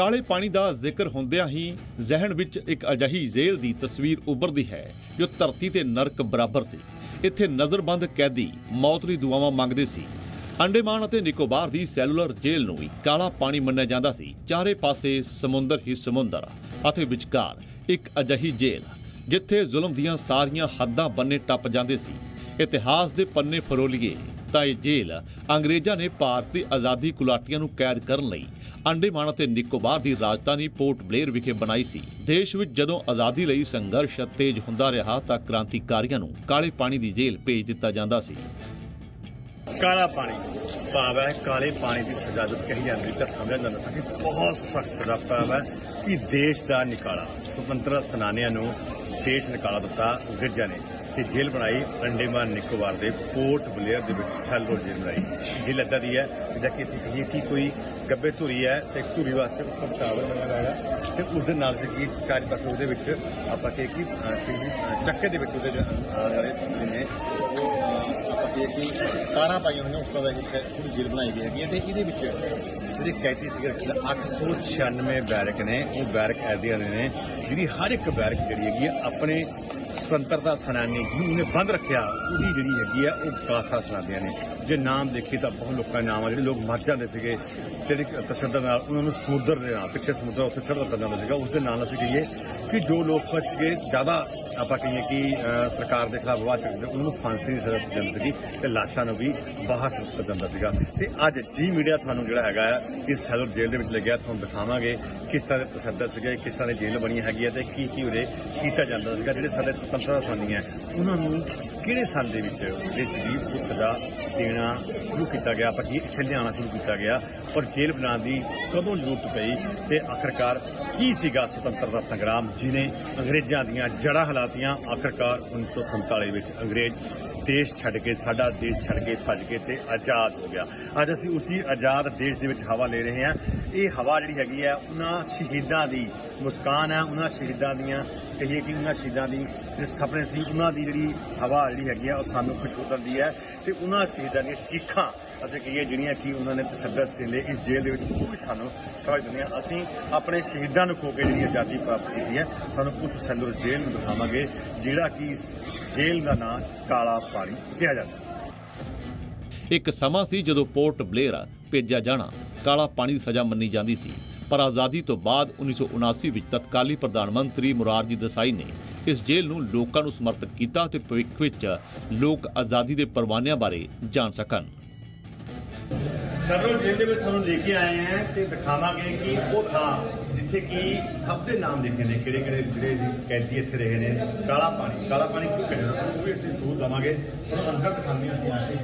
ਕਾਲੇ ਪਾਣੀ ਦਾ ਜ਼ਿਕਰ ਹੁੰਦਿਆਂ ਹੀ ਜ਼ਿਹਨ ਵਿੱਚ ਇੱਕ ਅਜਿਹੀ ਜੇਲ੍ਹ ਦੀ ਤਸਵੀਰ ਉੱਭਰਦੀ ਹੈ, ਜੋ ਧਰਤੀ ਤੇ ਨਰਕ ਬਰਾਬਰ ਸੀ। ਇੱਥੇ ਨਜ਼ਰਬੰਦ ਕੈਦੀ ਮੌਤ ਲਈ ਦੁਆਵਾਂ ਮੰਗਦੇ ਸੀ। ਅੰਡੇਮਾਨ ਅਤੇ ਨਿਕੋਬਾਰ ਦੀ ਸੈਲੂਲਰ ਜੇਲ੍ਹ ਨੂੰ ਵੀ ਕਾਲਾ ਪਾਣੀ ਮੰਨਿਆ ਜਾਂਦਾ ਸੀ। ਚਾਰੇ ਪਾਸੇ ਸਮੁੰਦਰ ਹੀ ਸਮੁੰਦਰ ਅਤੇ ਵਿਚਕਾਰ ਇੱਕ ਅਜਿਹੀ ਜੇਲ੍ਹ, ਜਿੱਥੇ ਜ਼ੁਲਮ ਦੀਆਂ ਸਾਰੀਆਂ ਹੱਦਾਂ ਬੰਨੇ ਟੱਪ ਜਾਂਦੇ ਸੀ। ਇਤਿਹਾਸ ਦੇ ਪੰਨੇ ਫਰੋਲੀਏ ਤਾਂ ਇਹ ਜੇਲ੍ਹ ਅੰਗਰੇਜ਼ਾਂ ਨੇ ਭਾਰਤੀ ਆਜ਼ਾਦੀ ਕੁਲਾਟੀਆਂ ਨੂੰ ਕੈਦ ਕਰਨ ਲਈ ਅੰਡੇਮਾਨ ਅਤੇ ਨਿਕੋਬਾਰ ਦੀ ਰਾਜਧਾਨੀ ਪੋਰਟ ਬਲੇਅਰ ਵਿਖੇ ਬਣਾਈ ਸੀ। ਦੇਸ਼ ਵਿੱਚ ਜਦੋਂ ਆਜ਼ਾਦੀ ਲਈ ਸੰਘਰਸ਼ ਤੇਜ਼ ਹੁੰਦਾ ਰਿਹਾ, ਤਾਂ ਕ੍ਰਾਂਤੀਕਾਰੀਆਂ ਨੂੰ ਕਾਲੇ ਪਾਣੀ ਦੀ ਜੇਲ੍ਹ ਭੇਜ ਦਿੱਤਾ ਜਾਂਦਾ ਸੀ। ਕਾਲਾ ਪਾਣੀ, ਭਾਵ ਹੈ ਕਾਲੇ ਪਾਣੀ ਦੀ ਸਜ਼ਾ ਜਦ ਕਹੀ ਜਾਂਦੀ ਤਾਂ ਸਮਝਿਆ ਜਾਂਦਾ ਕਿ ਬਹੁਤ ਸਖਤ ਸਜ਼ਾ ਭਾਵ ਹੈ ਕਿ ਦੇਸ਼ ਦਾ ਨਿਕਾਲਾ, ਸੁਤੰਤਰ ਸੈਨਾਨੀਆਂ ਨੂੰ ਦੇਸ਼ ਨਿਕਾਲਾ ਦਿੱਤਾ ਅੰਗਰੇਜ਼ਾਂ ਨੇ। ਤੇ ਜੇਲ੍ਹ ਬਣਾਈ ਅੰਡੇਮਾਨ ਨਿਕੋਬਾਰ ਦੇ ਪੋਰਟ ਬਲੇਅਰ ਦੇ ਵਿੱਚ ਸੈਲਰੋ ਜੇਲ੍ਹ ਬਣਾਈ। ਜੇਲ੍ਹ ਏਦਾਂ ਦੀ ਹੈ, ਜਿੱਦਾਂ ਕਿ ਅਸੀਂ ਕਹੀਏ ਕਿ ਕੋਈ ਗੱਬੇ ਧੂਰੀ ਹੈ ਤੇ ਧੁਰੀ ਵਾਸਤੇ ਉੱਪਰ ਟਾਵਰ ਬਣਾਇਆ ਹੋਇਆ ਹੈ ਤੇ ਉਸ ਦੇ ਨਾਲ ਜਿਹੜੀ ਚਾਰ ਪਾਸੇ ਉਹਦੇ ਵਿੱਚ ਆਪਾਂ ਕਹੇ ਕਿ ਚੱਕੇ ਦੇ ਵਿੱਚ ਉਹਦੇ ਆਲੇ ਦੁਆਲੇ ਨੇ ਉਹ ਆਪਾਂ ਕਹੇ ਕਿ ਤਾਰਾਂ ਪਾਈਆਂ ਹੋਈਆਂ, ਉਸ ਤਰ੍ਹਾਂ ਦਾ ਹਿੱਸਾ ਪੂਰੀ ਜੇਲ੍ਹ ਬਣਾਈ ਗਈ ਹੈਗੀ ਹੈ ਤੇ ਇਹਦੇ ਵਿੱਚ ਜਿਹੜੇ ਕੈਦੀ ਸੀਗੇ 896 ਬੈਰਕ ਨੇ, ਉਹ ਬੈਰਕ ਐਦੀਆਂ ਨੇ, ਜਿਹੜੀ ਹਰ ਇੱਕ ਬੈਰਕ ਜਿਹੜੀ ਹੈਗੀ ਹੈ, ਆਪਣੇ ਸੁਤੰਤਰਤਾ ਸੈਨਾਨੀ ਜਿਹਨੂੰ ਉਹਨੇ ਬੰਦ ਰੱਖਿਆ, ਉਹਦੀ ਜਿਹੜੀ ਹੈਗੀ ਆ, ਉਹ ਗਾਥਾ ਸੁਣਾਉਂਦੀਆਂ ਨੇ। ਜੇ ਨਾਮ ਦੇਖੀ ਤਾਂ ਬਹੁਤ ਲੋਕਾਂ ਦੇ ਨਾਮ ਆ, ਜਿਹੜੇ ਲੋਕ ਮਰ ਜਾਂਦੇ ਸੀਗੇ, ਜਿਹੜੇ ਤਸ਼ੱਦਦ ਨਾਲ, ਉਹਨਾਂ ਨੂੰ ਸਮੁੰਦਰ ਦੇ ਨਾਲ ਪਿੱਛੇ ਸਮੁੰਦਰ ਉੱਥੇ ਛੱਡ ਜਾਂਦਾ ਸੀਗਾ ਉਸ ਦੇ ਨਾਲ ਅਸੀਂ ਕਹੀਏ ਕਿ ਜੋ ਲੋਕ ਸੀਗੇ, ਜ਼ਿਆਦਾ ਆਪਾਂ ਕਹੀਏ ਕਿ ਸਰਕਾਰ ਦੇ ਖਿਲਾਫ ਆਵਾਜ਼ ਚੱਕਦੇ ਉਹਨਾਂ ਨੂੰ ਫਾਂਸੀ ਦੀ ਸਜ਼ਾ ਦਿੰਦੀ ਸੀਗੀ ਤੇ ਲਾਸ਼ਾਂ ਨੂੰ ਵੀ ਬਾਹਰ ਸੁੱਟ ਦਿੱਤਾ ਜਾਂਦਾ ਸੀਗਾ। ਤੇ ਅੱਜ ਜੀ ਮੀਡੀਆ ਤੁਹਾਨੂੰ ਜਿਹੜਾ ਹੈਗਾ ਇਸ ਸੈਲਰ ਜੇਲ੍ਹ ਦੇ ਵਿੱਚ ਲੱਗਿਆ, ਤੁਹਾਨੂੰ ਦਿਖਾਵਾਂਗੇ ਕਿਸ ਤਰ੍ਹਾਂ ਦੇ ਤਸ਼ੱਦਦ ਸੀਗੇ, ਕਿਸ ਤਰ੍ਹਾਂ ਦੀ ਜੇਲ੍ਹ ਬਣੀ ਹੈਗੀ ਹੈ ਤੇ ਕੀ ਕੀ ਉਰੇ ਕੀਤਾ ਜਾਂਦਾ ਸੀਗਾ, ਜਿਹੜੇ ਸਾਡੇ ਸੁਤੰਤਰਤਾ ਸੈਨਾਨੀ ਉਹਨਾਂ ਨੂੰ ਕਿਹੜੇ ਸਾਲ ਦੇ ਵਿੱਚ ਜਿਹੜੀ ਸੀਗੀ, ਉਹ ਸਜ਼ਾ ਦੇਣਾ ਸ਼ੁਰੂ ਕੀਤਾ ਗਿਆ, ਆਪਾਂ ਕੀ ਇੱਥੇ ਲਿਆਉਣਾ ਸ਼ੁਰੂ ਕੀਤਾ ਗਿਆ ਔਰ ਜੇਲ੍ਹ ਬਣਾਉਣ ਦੀ ਕਦੋਂ ਜ਼ਰੂਰਤ ਪਈ ਤੇ ਆਖਰਕਾਰ ਕੀ ਸੀਗਾ ਸੁਤੰਤਰਤਾ ਸੰਗਰਾਮ ਜਿਹਨੇ ਅੰਗਰੇਜ਼ਾਂ ਦੀਆਂ ਜੜ੍ਹਾਂ ਹਿਲਾਤੀਆਂ, ਆਖਰਕਾਰ 1947 ਵਿੱਚ ਅੰਗਰੇਜ਼ ਦੇਸ਼ ਛੱਡ ਕੇ, ਸਾਡਾ ਦੇਸ਼ ਛੱਡ ਕੇ, ਭੱਜ ਕੇ ਤੇ ਆਜ਼ਾਦ ਹੋ ਗਿਆ। ਅੱਜ ਅਸੀਂ ਉਸੇ ਆਜ਼ਾਦ ਦੇਸ਼ ਦੇ ਵਿੱਚ ਹਵਾ ਲੈ ਰਹੇ ਹਾਂ। ਇਹ ਹਵਾ ਜਿਹੜੀ ਹੈਗੀ ਹੈ, ਉਹਨਾਂ ਸ਼ਹੀਦਾਂ ਦੀ ਮੁਸਕਾਨ ਹੈ, ਉਹਨਾਂ ਸ਼ਹੀਦਾਂ ਦੀਆਂ, ਕਹੀਏ ਕਿ ਉਹਨਾਂ ਸ਼ਹੀਦਾਂ ਦੀ ਜਿਹੜੇ ਸੁਪਨੇ ਸੀ, ਉਹਨਾਂ ਦੀ ਜਿਹੜੀ ਹਵਾ ਜਿਹੜੀ ਹੈਗੀ ਆ, ਉਹ ਸਾਨੂੰ ਖੁਸ਼ ਉਤਰਦੀ ਹੈ ਤੇ ਉਹਨਾਂ ਸ਼ਹੀਦਾਂ ਦੀਆਂ ਚੀਖਾਂ ਅਸੀਂ ਕਹੀਏ ਜਿਹੜੀਆਂ ਕਿ ਉਹਨਾਂ ਨੇ ਤਸੱਦਦ ਝੇਲੇ ਇਸ ਜੇਲ੍ਹ ਦੇ ਵਿੱਚ ਉਹ ਵੀ ਸਾਨੂੰ ਸਮਝ ਦਿੰਦੀਆਂ ਅਸੀਂ ਆਪਣੇ ਸ਼ਹੀਦਾਂ ਨੂੰ ਖੋ ਕੇ ਜਿਹੜੀ ਆਜ਼ਾਦੀ ਪ੍ਰਾਪਤ ਕੀਤੀ ਹੈ ਸਾਨੂੰ ਉਸ ਸੈਲੂਰ ਜੇਲ੍ਹ ਨੂੰ ਦਿਖਾਵਾਂਗੇ, ਜਿਹੜਾ ਕਿ ਇਸ ਜੇਲ੍ਹ ਦਾ ਨਾਂ ਕਾਲਾ ਪਾਣੀ ਕਿਹਾ ਜਾਂਦਾ ਇੱਕ ਸਮਾਂ ਸੀ ਜਦੋਂ ਪੋਰਟ ਬਲੇਅਰ ਭੇਜਿਆ ਜਾਣਾ ਕਾਲਾ ਪਾਣੀ ਦੀ ਸਜ਼ਾ ਮੰਨੀ ਜਾਂਦੀ ਸੀ, ਪਰ ਆਜ਼ਾਦੀ ਤੋਂ ਬਾਅਦ 1979 ਵਿੱਚ ਤਤਕਾਲੀ ਪ੍ਰਧਾਨ ਮੰਤਰੀ ਮੁਰਾਰਜੀ ਦੇਸਾਈ ਨੇ ਇਸ ਜੇਲ੍ਹ ਨੂੰ ਲੋਕਾਂ ਨੂੰ ਸਮਰਪਿਤ ਕੀਤਾ ਤੇ ਭਵਿੱਖ ਵਿੱਚ ਲੋਕ ਆਜ਼ਾਦੀ ਦੇ ਪਰਵਾਨਿਆਂ ਬਾਰੇ ਜਾਣ ਸਕਣ। ਸਰਵਰ ਜੇਲ੍ਹ ਦੇ ਵਿੱਚ ਤੁਹਾਨੂੰ ਲੈ ਕੇ ਆਏ ਹਾਂ ਤੇ ਦਿਖਾਵਾਂਗੇ ਕਿ ਉਹ ਥਾਂ ਜਿੱਥੇ ਕਿ ਸਭ ਦੇ ਨਾਮ ਲਿਖੇ ਨੇ, ਕਿਹੜੇ ਕਿਹੜੇ ਜਿਹੜੇ ਵੀ ਕੈਦੀ ਇੱਥੇ ਰਹੇ ਨੇ, ਕਾਲਾ ਪਾਣੀ। ਕਾਲਾ ਪਾਣੀ ਕਿਉਂ ਕਹਿੰਦੇ ਉਹ ਵੀ ਅਸੀਂ ਜ਼ਰੂਰ ਲਵਾਂਗੇ। ਤੁਹਾਨੂੰ ਅੰਦਰ ਦਿਖਾਉਂਦੇ ਹਾਂ ਆ ਕੇ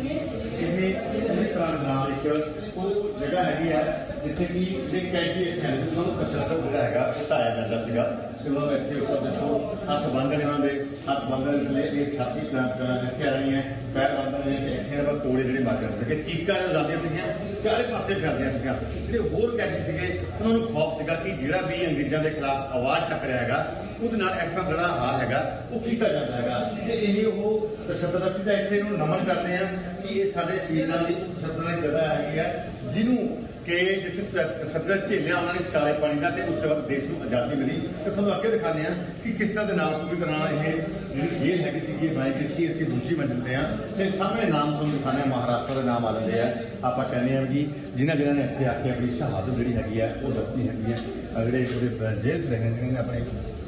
ਇਹ ਪੂਰੀ ਤਰ੍ਹਾਂ ਨਾਲ ਇੱਕ ਉਹ ਜਗ੍ਹਾ ਹੈਗੀ ਹੈ ਜਿੱਥੇ ਕਿ ਜੇ ਕੈਦੀ ਇੱਥੇ ਆਏ ਸੀ ਸਾਨੂੰ ਕਸਰਤ ਜਿਹੜਾ ਹੈਗਾ, ਹਟਾਇਆ ਜਾਂਦਾ ਸੀਗਾ। ਸਿਰੋਂ ਇੱਥੇ ਉੱਪਰ ਦੇਖੋ, ਹੱਥ ਬੰਦ ਨੇ ਉਹਨਾਂ ਦੇ, ਹੱਥ ਬੰਦ ਨੇ ਥੱਲੇ ਇਹ ਛਾਤੀ ਤਰ੍ਹਾਂ ਇੱਥੇ ਆ ਰਹੀ ਹੈ ਪੈਰ ਬੰਦ ਨੇ ਇੱਥੇ ਇਹਨਾਂ ਕੋੜੇ ਜਿਹੜੇ ਮਾਰ ਜਾਂਦੇ ਸੀਗੇ ਚੀਕਾਂ ਨਾਲ ਜਾਂਦੀਆਂ ਸੀਗੀਆਂ, ਚਾਰੇ ਪਾਸੇ ਫਿਰਦੀਆਂ ਸੀਗੀਆਂ। ਜਿਹੜੇ ਹੋਰ ਕੈਦੀ ਸੀਗੇ, ਉਹਨਾਂ ਨੂੰ ਖੌਫ ਸੀਗਾ ਕਿ ਜਿਹੜਾ ਵੀ ਅੰਗਰੇਜ਼ਾਂ ਦੇ ਖਿਲਾਫ ਆਵਾਜ਼ ਚੱਕ ਰਿਹਾ ਹੈਗਾ, ਉਹਦੇ ਨਾਲ ਇਸ ਤਰ੍ਹਾਂ ਜਿਹੜਾ ਹਾਲ ਹੈਗਾ, ਉਹ ਕੀਤਾ ਜਾਂਦਾ ਹੈਗਾ। ਤੇ ਇਹ ਉਹ ਤਸ਼ੱਦਦ ਅਸੀਂ ਤਾਂ ਇੱਥੇ ਨੂੰ ਨਮਨ ਕਰਦੇ ਹਾਂ ਕਿ ਇਹ ਸਾਡੇ ਸ਼ਹੀਦਾਂ ਦੀ ਤਸ਼ੱਦਦ ਦੀ ਜਗ੍ਹਾ ਹੈਗੀ ਹੈ ਜਿਹਨੂੰ ਕਿ ਜਿੱਥੇ ਤਸ਼ੱਦਦ ਝੇਲਿਆ ਉਹਨਾਂ ਨੇ ਇਸ ਪਾਣੀ ਦਾ ਤੇ ਉਸ ਤੋਂ ਬਾਅਦ ਦੇਸ਼ ਨੂੰ ਆਜ਼ਾਦੀ ਮਿਲੀ। ਤੇ ਤੁਹਾਨੂੰ ਅੱਗੇ ਦਿਖਾਉਂਦੇ ਹਾਂ ਕਿ ਕਿਸ ਤਰ੍ਹਾਂ ਦੇ ਨਾਲ ਪੂਰੀ ਤਰ੍ਹਾਂ ਇਹ ਜਿਹੜੀ ਜੇਲ੍ਹ ਹੈਗੀ ਸੀ ਬਣਾਈ ਗਈ ਸੀ ਅਸੀਂ ਦੂਜੀ ਮੰਜ਼ਿਲ ਤੇ ਆ। ਤੇ ਸਾਹਮਣੇ ਨਾਮ ਤੁਹਾਨੂੰ ਦਿਖਾਉਂਦੇ ਹਾਂ ਮਹਾਰਾਸ਼ਟਰ ਦੇ ਨਾਮ ਆ ਜਾਂਦੇ ਆ। ਆਪਾਂ ਕਹਿੰਦੇ ਆ ਵੀ ਜਿਨ੍ਹਾਂ ਜਿਨ੍ਹਾਂ ਨੇ ਇੱਥੇ ਆ ਕੇ ਆਪਣੀ ਸ਼ਹਾਦਤ ਜਿਹੜੀ ਹੈਗੀ ਆ, ਉਹ ਦਿੱਤੀ ਹੈਗੀ ਆ। ਅਗਲੇ ਉਹਦੇ ਜੇਲ੍ਹ 'ਚ ਰਹੇ ਨੇ ਆਪਣੇ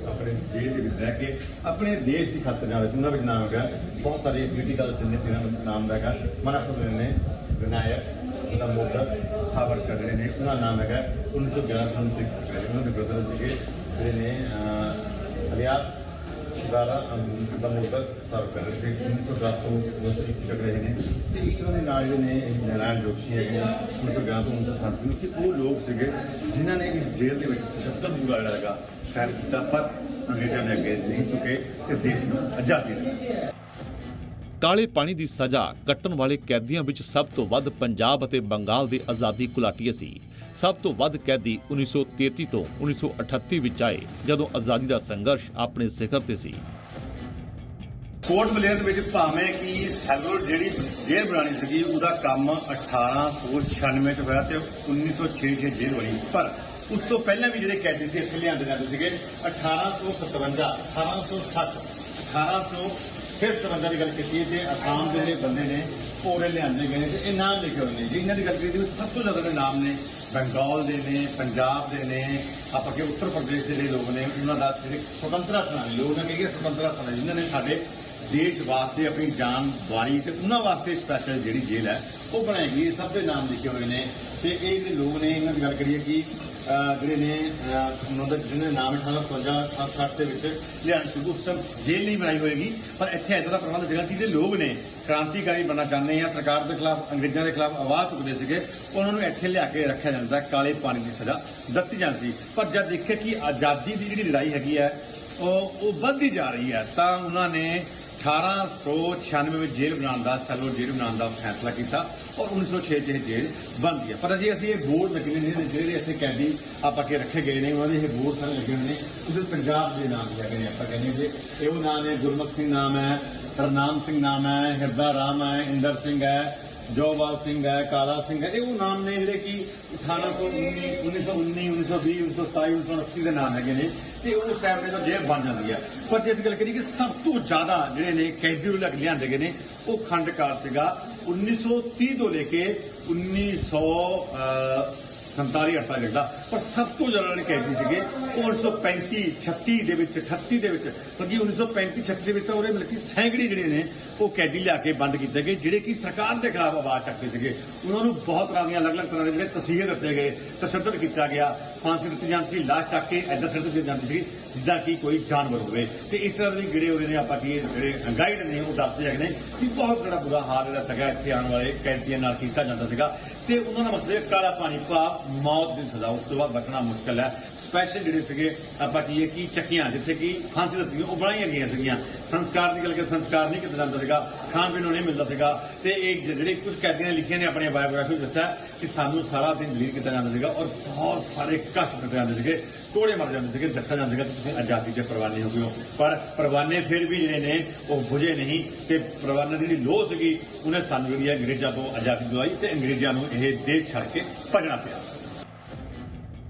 ਆਪਣੇ ਜੇਲ੍ਹ ਦੇ ਵਿੱਚ ਰਹਿ ਕੇ ਆਪਣੇ ਦੇਸ਼ ਦੀ ਖਾਤਰ ਨਾਲ ਉਹਨਾਂ ਵਿੱਚ ਨਾਮ ਹੈਗਾ, ਬਹੁਤ ਸਾਰੇ ਪੋਲੀਟੀਕਲ ਜਿੰਨੇ ਤਿੰਨਾਂ ਦਾ ਨਾਮ ਹੈਗਾ ਮਹਾਰਾਸ਼ਟਰ ਨੇ ਵਿਨਾਇਕ, ਉਹਦਾ ਮੋਟਰ ਸਾਬਰ ਕਰ ਰਹੇ ਨੇ, ਉਹਨਾਂ ਦਾ ਨਾਮ ਹੈਗਾ 1911 ਨੂੰ ਸਿੱਖ ਉਹਨਾਂ ਦੇ ਬ੍ਰਦਰ ਸੀਗੇ, ਜਿਹੜੇ ਨੇ ਅਲਿਆਸ ਸ਼ਿਵਾਲਾ ਦਾ ਮੋਟਰ ਸਾਬਰ ਕਰ ਰਹੇ ਸੀ। 1910 ਤੋਂ 1921 ਤੱਕ ਰਹੇ ਨੇ। ਤੇ ਇੱਕ ਤਰ੍ਹਾਂ ਦੇ ਨਾਲ ਜਿਹੜੇ ਨੇ ਨਾਰਾਇਣ ਜੋਸ਼ੀ ਹੈਗੇ ਨੇ 1911 ਤੋਂ 1960 ਨੂੰ। ਕਿ ਉਹ ਲੋਕ ਸੀਗੇ ਜਿਨ੍ਹਾਂ ਨੇ ਇਸ ਜੇਲ੍ਹ ਦੇ ਵਿੱਚ ਤਸ਼ੱਦਦ ਬੁਰਾ ਜਿਹੜਾ ਹੈਗਾ ਸਹਿਣ ਕੀਤਾ, ਪਰ ਅੰਗਰੇਜ਼ਾਂ ਦੇ ਅੱਗੇ ਨਹੀਂ ਝੁਕੇ ਤੇ ਦੇਸ਼ ਨੂੰ ਆਜ਼ਾਦੀ ਦਿੱਤੀ। ਕਾਲੇ ਪਾਣੀ ਦੀ ਸਜ਼ਾ ਕੱਟਣ ਵਾਲੇ ਕੈਦੀਆਂ ਵਿੱਚ ਸਭ ਤੋਂ ਵੱਧ ਪੰਜਾਬ ਅਤੇ ਬੰਗਾਲ ਦੇ ਆਜ਼ਾਦੀ ਘੁਲਾਟੀਏ ਸੀ। ਸਭ ਤੋਂ ਵੱਧ ਕੈਦੀ 1933 ਤੋਂ 1938 ਵਿੱਚ ਆਏ ਜਦੋਂ ਆਜ਼ਾਦੀ ਦਾ ਸੰਘਰਸ਼ ਆਪਣੇ ਸਿਖਰ ਤੇ ਸੀ। ਕੋਰਟ ਬਲੇਅਰ ਦੇ ਵਿੱਚ ਭਾਵੇਂ ਕਿ ਸੈਲੂਲਰ ਜਿਹੜੀ ਜੇਲ੍ਹ ਬਣਾਉਣੀ ਸੀਗੀ, ਉਹਦਾ ਕੰਮ 1896 ਚ ਹੋਇਆ ਤੇ 1906 ਚ ਜੇਲ੍ਹ ਬਣੀ। ਪਰ ਉਸ ਤੋਂ ਪਹਿਲਾਂ ਵੀ ਜਿਹੜੇ ਕੈਦੀ ਸੀ, ਇੱਥੇ ਲਿਆਂਦੇ ਜਾਂਦੇ ਸੀਗੇ। 1857 1860 1800 ਫਿਰ 57 ਦੀ ਗੱਲ ਕੀਤੀ ਤੇ ਅਸਾਮ ਦੇ ਜਿਹੜੇ ਬੰਦੇ ਨੇ ਉਹਰੇ ਲਿਆਂਦੇ ਗਏ ਨੇ ਤੇ ਇਹ ਨਾਮ ਲਿਖੇ ਹੋਏ ਨੇ ਜੀ। ਇਹਨਾਂ ਦੀ ਗੱਲ ਕੀਤੀ ਸਭ ਤੋਂ ਜ਼ਿਆਦਾ ਦੇ ਨਾਮ ਨੇ ਬੰਗਾਲ ਦੇ ਨੇ, ਪੰਜਾਬ ਦੇ ਨੇ, ਆਪਾਂ ਕਿ ਉੱਤਰ ਪ੍ਰਦੇਸ਼ ਦੇ ਜਿਹੜੇ ਲੋਕ ਨੇ, ਉਹਨਾਂ ਦਾ ਜਿਹੜੇ ਸੁਤੰਤਰਤਾ ਸੈਨਾਨੀ, ਲੋਕ ਨੇ ਕਿ ਸੁਤੰਤਰਤਾ ਸੈਨਾਨੀ, ਜਿਨ੍ਹਾਂ ਨੇ ਸਾਡੇ ਦੇਸ਼ ਵਾਸਤੇ ਆਪਣੀ ਜਾਨ ਵਾਰੀ ਤੇ ਉਹਨਾਂ ਵਾਸਤੇ ਸਪੈਸ਼ਲ ਜਿਹੜੀ ਜੇਲ੍ਹ ਹੈ, ਉਹ ਬਣਾਈ ਗਈ ਸਭ ਦੇ ਨਾਮ ਲਿਖੇ ਹੋਏ ਨੇ ਤੇ ਇਹ ਜਿਹੜੇ ਲੋਕ ਨੇ, ਇਹਨਾਂ ਦੀ ਗੱਲ ਕਰੀਏ ਕਿ ਜਿਹੜੇ ਨੇ ਉਹਨਾਂ ਦਾ ਜਿਹਨੇ ਨਾਮ 1855 60 ਦੇ ਵਿੱਚ ਲਿਆਣ ਸ਼ੁਰੂ ਉਸ ਟਾਈਮ ਜੇਲ੍ਹ ਨਹੀਂ ਬਣਾਈ ਹੋਏਗੀ। ਪਰ ਇੱਥੇ ਇਦਾਂ ਦਾ ਪ੍ਰਬੰਧ ਜਿਹੜਾ ਸੀ, ਜਿਹੜੇ ਲੋਕ ਨੇ, ਕ੍ਰਾਂਤੀਕਾਰੀ ਬਣਨਾ ਚਾਹੁੰਦੇ ਆ, ਸਰਕਾਰ ਦੇ ਖਿਲਾਫ, ਅੰਗਰੇਜ਼ਾਂ ਦੇ ਖਿਲਾਫ ਆਵਾਜ਼ ਚੁੱਕਦੇ ਸੀਗੇ, ਉਹਨਾਂ ਨੂੰ ਇੱਥੇ ਲਿਆ ਕੇ ਰੱਖਿਆ ਜਾਂਦਾ ਕਾਲੇ ਪਾਣੀ ਦੀ ਸਜ਼ਾ ਦਿੱਤੀ ਜਾਂਦੀ। ਪਰ ਜਦ ਦੇਖਿਆ ਕਿ ਆਜ਼ਾਦੀ ਦੀ ਜਿਹੜੀ ਲੜਾਈ ਹੈਗੀ ਹੈ, ਉਹ ਉਹ ਵੱਧਦੀ ਜਾ ਰਹੀ ਹੈ, ਤਾਂ ਉਹਨਾਂ ਨੇ 1896 ਵਿੱਚ ਜੇਲ੍ਹ ਬਣਾਉਣ ਦਾ ਸੈਲੋ ਜੇਲ੍ਹ ਬਣਾਉਣ ਦਾ ਫੈਸਲਾ ਕੀਤਾ ਔਰ 1906 ਚ ਇਹ ਜੇਲ੍ਹ ਬਣ ਗਈ ਹੈ। ਪਰ ਅਜੇ ਅਸੀਂ ਇਹ ਬੋਰਡ ਲੱਗੇ ਨੇ ਜਿਹੜੇ ਇੱਥੇ ਕੈਦੀ ਆਪਾਂ ਕੇ ਰੱਖੇ ਗਏ ਨੇ, ਉਹਨਾਂ ਦੇ ਇਹ ਬੋਰਡ ਸਾਰੇ ਲੱਗੇ ਹੋਏ ਨੇ ਉਹਦੇ ਪੰਜਾਬ ਦੇ ਨਾਮ ਲੱਗੇ ਨੇ, ਆਪਾਂ ਕਹਿੰਦੇ ਜੇ ਇਹ ਉਹ ਨਾਮ ਹੈ ਗੁਰਮੁਖ ਸਿੰਘ ਨਾਮ ਹੈ ਹਰਨਾਮ ਸਿੰਘ ਨਾਮ ਹੈ, ਹਿਰਦਾ ਰਾਮ ਹੈ, ਇੰਦਰ ਸਿੰਘ ਹੈ ਜੋਵਾਲ ਸਿੰਘ ਹੈ ਕਾਲਾ ਸਿੰਘ ਹੈ ਇਹ ਉਹ ਨਾਮ ਨੇ ਜਿਹੜੇ ਕਿ 1819 1919 1920 1927 1929 ਦੇ ਨਾਮ ਹੈਗੇ ਨੇ ਤੇ ਉਹ ਟਾਈਮ ਦੇ ਤੋਂ ਜੇਲ੍ਹ ਬਣ ਜਾਂਦੀ ਹੈ। ਪਰ ਜੇ ਅਸੀਂ ਗੱਲ ਕਰੀਏ ਕਿ ਸਭ ਤੋਂ ਜ਼ਿਆਦਾ ਜਿਹੜੇ ਨੇ ਕੈਦੀ ਨੂੰ ਲੱਗ ਲਿਆਂਦੇ ਗਏ ਨੇ ਉਹ ਖੰਡਕਾਰ ਸੀਗਾ। 1930 ਤੋਂ ਲੈ ਕੇ 1900 ਅਹ, 47 48 ਲੱਗਦਾ ਪਰ ਸਭ ਤੋਂ ਜ਼ਿਆਦਾ ਜਿਹੜੇ ਕੈਦੀ ਸੀਗੇ, ਉਹ 1935 36 ਦੇ ਵਿੱਚ 38 ਦੇ ਵਿੱਚ, ਕਿਉਂਕਿ 1935 36 ਦੇ ਵਿੱਚ ਤਾਂ ਉਹਦੇ ਮਤਲਬ ਕਿ ਸੈਂਕੜੇ ਜਿਹੜੇ ਨੇ, ਉਹ ਕੈਦੀ ਲਿਆ ਕੇ ਬੰਦ ਕੀਤੇ ਗਏ, ਜਿਹੜੇ ਕਿ ਸਰਕਾਰ ਦੇ ਖਿਲਾਫ ਆਵਾਜ਼ ਚੱਕਦੇ ਸੀਗੇ। ਉਹਨਾਂ ਨੂੰ ਬਹੁਤ ਤਰ੍ਹਾਂ ਦੀਆਂ ਅਲੱਗ-ਅਲੱਗ ਤਰ੍ਹਾਂ ਦੇ ਜਿਹੜੇ ਤਸੀਹੇ ਦਿੱਤੇ ਗਏ, ਤਸ਼ੱਦਦ ਕੀਤਾ ਗਿਆ। ਫਾਂਸੀ ਦਿੱਤੀ ਜਾਂਦੀ ਸੀ, ਲਾਸ਼ ਚੱਕ ਕੇ ਐਦਾਂ ਸਿਰ ਦਿੱਤੀ ਜਾਂਦੀ ਸੀ ਜਿੱਦਾਂ ਕਿ ਕੋਈ ਜਾਨਵਰ ਹੋਵੇ, ਤੇ ਇਸ ਤਰ੍ਹਾਂ ਦੇ ਵੀ ਗਿੜੇ ਨੇ, ਆਪਾਂ ਕੀ ਜਿਹੜੇ ਗਾਈਡ ਨੇ, ਉਹ ਦੱਸਦੇ ਹੈਗੇ ਨੇ ਕਿ ਬਹੁਤ ਬੜਾ ਬੁਰਾ ਹਾਲ ਜਿਹੜਾ ਸੀਗਾ ਇੱਥੇ ਆਉਣ ਵਾਲੇ ਕੈਦੀਆਂ ਨਾਲ ਕੀਤਾ ਜਾਂਦਾ ਸੀਗਾ। ਤੇ ਉਹਨਾਂ ਦਾ ਮਤਲਬ ਕਾਲਾ ਪਾਣੀ ਭਾਵ ਮੌਤ ਦੀ ਸਜ਼ਾ, ਉਸ ਤੋਂ ਬਾਅਦ ਬਚਣਾ ਮੁਸ਼ਕਲ ਹੈ। ਸਪੈਸ਼ਲ ਜਿਹੜੇ ਸੀਗੇ, ਆਪਾਂ ਕੀ ਕਿ ਚੱਕੀਆਂ, ਜਿੱਥੇ ਕਿ ਫਾਂਸੀ ਦਿੱਤੀ ਉਹ ਬਣਾਈਆਂ ਗਈਆਂ ਸੀਗੀਆਂ। ਸੰਸਕਾਰ ਦੀ ਗੱਲ ਕਰ ਸੰਸਕਾਰ ਨਹੀਂ ਕੀਤਾ ਜਾਂਦਾ ਸੀਗਾ, ਖਾਣ ਪੀਣ ਨੂੰ ਨਹੀਂ ਮਿਲਦਾ ਸੀਗਾ। ਤੇ ਇਹ ਜਿਹੜੇ ਕੁਝ ਕੈਦੀਆਂ ਨੇ ਲਿਖੀਆਂ ਨੇ ਆਪਣੀਆਂ ਬਾਇਓਗ੍ਰਾਫੀ ਵਿੱਚ ਦੱਸਿਆ ਕਿ ਸਾਨੂੰ ਸਾਰਾ ਦਿਨ ਜਲੀਲ ਕੀਤਾ ਜਾਂਦਾ ਸੀਗਾ ਔਰ ਬਹੁਤ ਸਾਰੇ ਕਸ਼ਟ ਦਿੱਤੇ ਜਾਂਦੇ ਸੀਗੇ। ਕੋੜੇ ਮਰ ਜਾਂਦੇ ਸੀਗੇ, ਦੱਸਿਆ ਜਾਂਦਾ ਸੀਗਾ ਕਿ ਤੁਸੀਂ ਆਜ਼ਾਦੀ ਦੇ ਪਰਵਾਨੇ ਹੋ ਗਏ ਹੋ। ਪਰ ਪਰਵਾਨੇ ਫਿਰ ਵੀ ਜਿਹੜੇ ਨੇ, ਉਹ ਬੁਝੇ ਨਹੀਂ ਤੇ ਪਰਵਾਨੇ ਦੀ ਜਿਹੜੀ ਲੋਹ ਸੀਗੀ, ਉਹਨੇ ਸਾਨੂੰ ਜਿਹੜੀ ਅੰਗਰੇਜ਼ਾਂ ਤੋਂ ਆਜ਼ਾਦੀ ਦਿਵਾਈ ਤੇ ਅੰਗਰੇਜ਼ਾਂ ਨੂੰ ਇਹ ਦੇਸ਼ ਛੱਡ ਕੇ ਭੱਜਣਾ ਪਿਆ।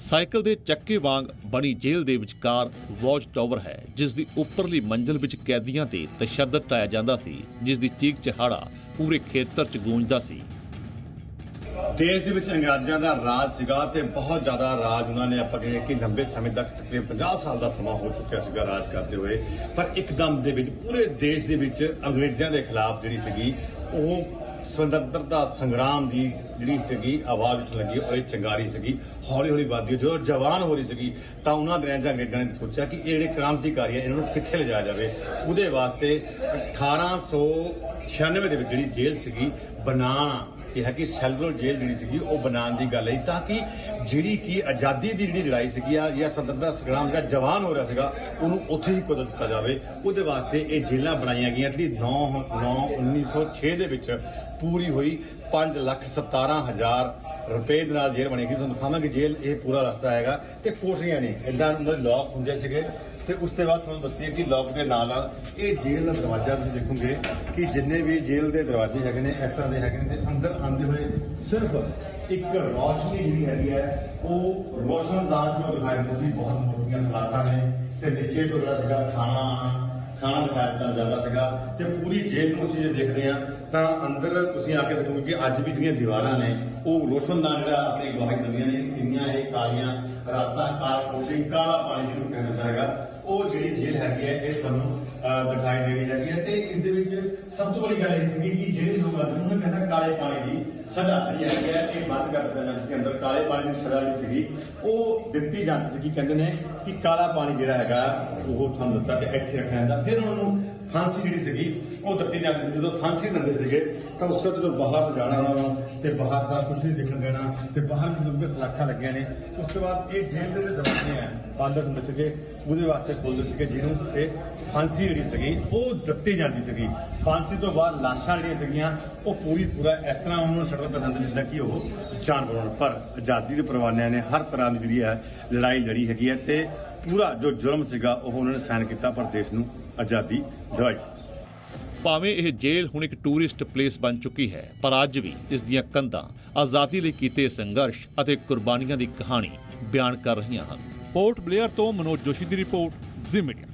ਸਾਈਕਲ ਦੇ ਚੱਕੇ ਵਾਂਗ ਬਣੀ ਜੇਲ੍ਹ ਦੇ ਵਿਚਕਾਰ ਵਾਚ ਟਾਵਰ ਹੈ, ਜਿਸ ਦੀ ਉੱਪਰਲੀ ਮੰਜ਼ਲ ਵਿੱਚ ਕੈਦੀਆਂ ਤੇ ਤਸ਼ੱਦਦ ਟਾਇਆ ਜਾਂਦਾ ਸੀ, ਜਿਸ ਦੀ ਚੀਕ ਚਹਾੜਾ ਪੂਰੇ ਖੇਤਰ 'ਚ ਗੂੰਜਦਾ ਸੀ। ਦੇਸ਼ ਦੇ ਵਿੱਚ ਅੰਗਰੇਜ਼ਾਂ ਦਾ ਰਾਜ ਸੀਗਾ ਤੇ ਬਹੁਤ ਜ਼ਿਆਦਾ ਰਾਜ ਉਹਨਾਂ ਨੇ ਆਪਾਂ ਕਹੀਏ ਕਿ ਲੰਬੇ ਸਮੇਂ ਤੱਕ ਤਕਰੀਬਨ 50 ਸਾਲ ਦਾ ਸਮਾਂ ਹੋ ਚੁੱਕਿਆ ਸੀਗਾ ਰਾਜ ਕਰਦੇ ਹੋਏ ਪਰ ਇੱਕਦਮ ਦੇ ਵਿੱਚ ਪੂਰੇ ਦੇਸ਼ ਦੇ ਵਿੱਚ ਅੰਗਰੇਜ਼ਾਂ ਦੇ ਖਿਲਾਫ ਜਿਹੜੀ ਸੀਗੀ, ਉਹ ਸੁਤੰਤਰਤਾ ਸੰਗਰਾਮ ਦੀ ਜਿਹੜੀ ਸੀਗੀ, ਆਵਾਜ਼ ਉੱਠਣ ਲੱਗੀ ਔਰ ਇਹ ਚੰਗਾਰੀ ਸੀਗੀ ਹੌਲੀ ਹੌਲੀ ਵੱਧਦੀ ਹੋਈ। ਜਦੋਂ ਜਵਾਨ ਹੋ ਰਹੀ ਸੀਗੀ, ਤਾਂ ਉਹਨਾਂ ਦੇ 'ਚ ਅੰਗਰੇਜ਼ਾਂ ਨੇ ਸੋਚਿਆ ਕਿ ਇਹ ਜਿਹੜੇ ਕ੍ਰਾਂਤੀਕਾਰੀ ਆ ਇਹਨਾਂ ਨੂੰ ਕਿੱਥੇ ਲਿਜਾਇਆ ਜਾਵੇ ਉਹਦੇ ਵਾਸਤੇ 1896 ਦੇ ਵਿੱਚ ਜਿਹੜੀ ਜੇਲ੍ਹ ਸੀਗੀ, ਬਨਾਣਾ ਕਿਹਾ ਕਿ ਸੈਲਰੋ ਜੇਲ੍ਹ ਜਿਹੜੀ ਸੀਗੀ, ਉਹ ਬਣਾਉਣ ਦੀ ਗੱਲ ਹੈ ਤਾਂ ਕਿ ਜਿਹੜੀ ਕੀ ਆਜ਼ਾਦੀ ਦੀ ਜਿਹੜੀ ਲੜਾਈ ਸੀਗੀ ਆ, ਜਾਂ ਸੁਤੰਤਰਤਾ ਸੰਗਰਾਮ ਦਾ ਜਵਾਨ ਹੋ ਰਿਹਾ ਸੀਗਾ, ਉਹਨੂੰ ਉੱਥੇ ਹੀ ਕੁਦਰ ਦਿੱਤਾ ਜਾਵੇ। ਉਹਦੇ ਵਾਸਤੇ ਇਹ ਜੇਲ੍ਹਾਂ ਬਣਾਈਆਂ ਗਈਆਂ, ਜਿਹੜੀ 9 9 1906 ਦੇ ਵਿੱਚ ਪੂਰੀ ਹੋਈ। 5 ਲੱਖ 17 ਹਜ਼ਾਰ ਰੁਪਏ ਦੇ ਨਾਲ ਜੇਲ੍ਹ ਬਣੇਗੀ ਤੁਹਾਨੂੰ ਦਿਖਾਵਾਂਗੇ ਜੇਲ੍ਹ, ਇਹ ਪੂਰਾ ਰਸਤਾ ਹੈਗਾ। ਤੇ ਕੋਠੀਆਂ ਨੇ ਇਦਾਂ ਉਹਨਾਂ ਦੇ ਲੋਕ ਹੁੰਦੇ ਸੀਗੇ। ਤੇ ਉਸ ਤੋਂ ਬਾਅਦ ਤੁਹਾਨੂੰ ਦੱਸੀਏ ਕਿ ਲੋਕ ਦੇ ਨਾਲ ਨਾਲ ਇਹ ਜੇਲ੍ਹ ਦਾ ਦਰਵਾਜ਼ਾ ਤੁਸੀਂ ਦੇਖੋਗੇ ਕਿ ਜਿੰਨੇ ਵੀ ਜੇਲ੍ਹ ਦੇ ਦਰਵਾਜ਼ੇ ਹੈਗੇ ਨੇ, ਇਸ ਤਰ੍ਹਾਂ ਦੇ ਹੈਗੇ ਨੇ ਤੇ ਅੰਦਰ ਆਉਂਦੇ ਹੋਏ ਸਿਰਫ ਇੱਕ ਰੋਸ਼ਨੀ ਜਿਹੜੀ ਹੈਗੀ ਹੈ, ਉਹ ਰੋਸ਼ਨਦਾਨ ਜੋ ਦਿਖਾਈ ਦਿੰਦੇ ਸੀ, ਬਹੁਤ ਮੋਟੀਆਂ ਸਲਾਖਾਂ ਨੇ ਤੇ ਨੀਚੇ ਤੋਂ ਜਿਹੜਾ ਸੀਗਾ ਖਾਣਾ ਖਾਣਾ ਦਿਖਾਇਆ ਦਿੱਤਾ ਜਾਂਦਾ ਸੀਗਾ। ਤੇ ਪੂਰੀ ਜੇਲ੍ਹ ਨੂੰ ਅਸੀਂ ਜੇ ਦੇਖਦੇ ਹਾਂ, ਤਾਂ ਅੰਦਰ ਤੁਸੀਂ ਆ ਕੇ ਦੇਖੋਗੇ ਕਿ ਅੱਜ ਵੀ ਜਿਹੜੀਆਂ ਦੀਵਾਰਾਂ ਨੇ, ਉਹ ਰੋਸ਼ਨਦਾਨ ਜਿਹੜਾ ਆਪਣੀ ਗਵਾਹੀ ਦਿੰਦੀਆਂ ਨੇ, ਕਿੰਨੀਆਂ ਇਹ ਕਾਲੀਆਂ ਰਾਤਾਂ ਕਾਲ ਕਾਲਾ ਪਾਣੀ ਜਿਹਨੂੰ ਕਹਿੰਦਾ ਜਾਂਦਾ ਹੈਗਾ। ਉਹ ਜਿਹੜੀ ਜੇਲ੍ਹ ਹੈਗੀ ਹੈ, ਇਹ ਸਾਨੂੰ ਦਿਖਾਈ ਦੇ ਰਹੀ ਹੈਗੀ ਹੈ। ਤੇ ਇਸ ਦੇ ਵਿੱਚ ਸਭ ਤੋਂ ਵੱਡੀ ਗੱਲ ਇਹ ਸੀਗੀ ਕਿ ਜਿਹੜੇ ਲੋਕ ਆਉਂਦੇ ਉਹਨਾਂ ਕਹਿੰਦਾ ਕਾਲੇ ਪਾਣੀ ਦੀ ਸਜ਼ਾ ਜਿਹੜੀ ਹੈਗੀ ਹੈ, ਇਹ ਬੰਦ ਕਰ ਦਿੱਤਾ ਜਾਂਦਾ ਸੀ ਅੰਦਰ। ਕਾਲੇ ਪਾਣੀ ਦੀ ਸਜ਼ਾ ਜਿਹੜੀ ਸੀਗੀ, ਉਹ ਦਿੱਤੀ ਜਾਂਦੀ ਸੀ ਕਿ ਕਹਿੰਦੇ ਨੇ ਕਿ ਕਾਲਾ ਪਾਣੀ ਜਿਹੜਾ ਹੈਗਾ, ਉਹ ਤੁਹਾਨੂੰ ਦਿੱਤਾ ਤੇ ਇੱਥੇ ਰੱਖਿਆ ਜਾਂਦਾ। ਫਿਰ ਉਹਨਾਂ ਨੂੰ ਫਾਂਸੀ ਜਿਹੜੀ ਸੀਗੀ, ਉਹ ਦਿੱਤੀ ਜਾਂਦੀ ਸੀ। ਜਦੋਂ ਫਾਂਸੀ ਦਿੰਦੇ ਸੀਗੇ, ਤਾਂ ਉਸ ਤੋਂ ਜਦੋਂ ਬਾਹਰ ਜਾਣਾ ਉਹਨਾਂ ਨੂੰ, ਤੇ ਬਾਹਰ ਦਾ ਕੁਝ ਨਹੀਂ ਦਿਖਣ ਦੇਣਾ, ਤੇ ਬਾਹਰ ਵੀ ਸਲਾਖਾਂ ਲੱਗੀਆਂ ਨੇ। ਉਸ ਤੋਂ ਬਾਅਦ ਇਹ ਜੇਲ੍ਹ ਦੇ ਦਰਵਾਜ਼ੇ ਆ ਬੰਦ ਹੁੰਦੇ ਸੀਗੇ ਉਹਦੇ ਵਾਸਤੇ ਖੋਲ੍ਹਦੇ ਸੀਗੇ ਜਿਹਨੂੰ, ਤੇ ਫਾਂਸੀ ਜਿਹੜੀ ਸੀਗੀ, ਉਹ ਦਿੱਤੀ ਜਾਂਦੀ ਸੀਗੀ। ਫਾਂਸੀ ਤੋਂ ਬਾਅਦ ਲਾਸ਼ਾਂ ਜਿਹੜੀਆਂ ਸੀਗੀਆਂ, ਉਹ ਪੂਰੀ ਪੂਰਾ ਇਸ ਤਰ੍ਹਾਂ ਉਹਨਾਂ ਨੂੰ ਸੜਕ ਤੇ ਦਿੰਦੇ ਜਿੱਦਾਂ ਕਿ ਉਹ ਜਾਨਵਰ ਹੋਣ ਪਰ ਆਜ਼ਾਦੀ ਦੇ ਪਰਵਾਨਿਆਂ ਨੇ ਹਰ ਤਰ੍ਹਾਂ ਦੀ ਜਿਹੜੀ ਹੈ, ਲੜਾਈ ਲੜੀ ਹੈਗੀ ਹੈ, ਤੇ ਪੂਰਾ ਜੋ ਜੁਰਮ ਸੀਗਾ, ਉਹ ਉਹਨਾਂ ਨੇ ਸਾਈਨ ਕੀਤਾ ਪਰ ਦੇਸ਼ ਨੂੰ। ਆਜ਼ਾਦੀ ਦਿਵਾਈ। ਭਾਵੇਂ ਇਹ ਜੇਲ੍ਹ ਹੁਣ ਇੱਕ ਟੂਰਿਸਟ ਪਲੇਸ ਬਣ ਚੁੱਕੀ ਹੈ ਪਰ ਅੱਜ ਵੀ ਇਸ ਦੀਆਂ ਕੰਧਾਂ ਆਜ਼ਾਦੀ ਲਈ ਕੀਤੇ ਸੰਘਰਸ਼ ਅਤੇ ਕੁਰਬਾਨੀਆਂ ਦੀ ਕਹਾਣੀ ਬਿਆਨ ਕਰ ਰਹੀਆਂ ਹਨ। ਪੋਰਟ ਬਲੇਅਰ ਤੋਂ ਮਨੋਜ ਜੋਸ਼ੀ ਦੀ ਰਿਪੋਰਟ ਜ਼ੀ ਮੀਡੀਆ।